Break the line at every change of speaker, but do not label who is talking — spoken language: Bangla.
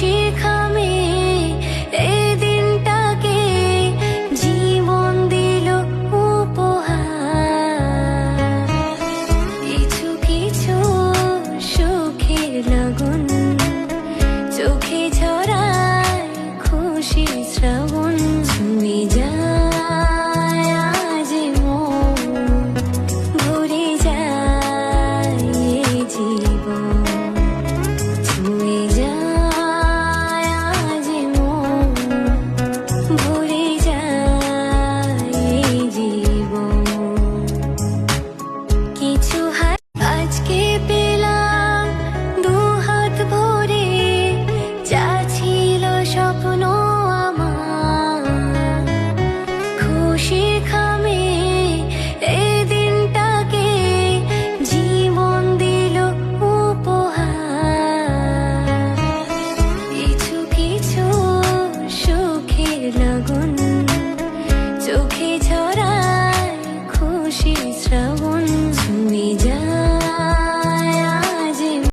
শিখামে এই দিনটাকে জীবন দিল উপহার। কিছু কিছু সুখের লাগুন চোখে ঝরায় খুশি she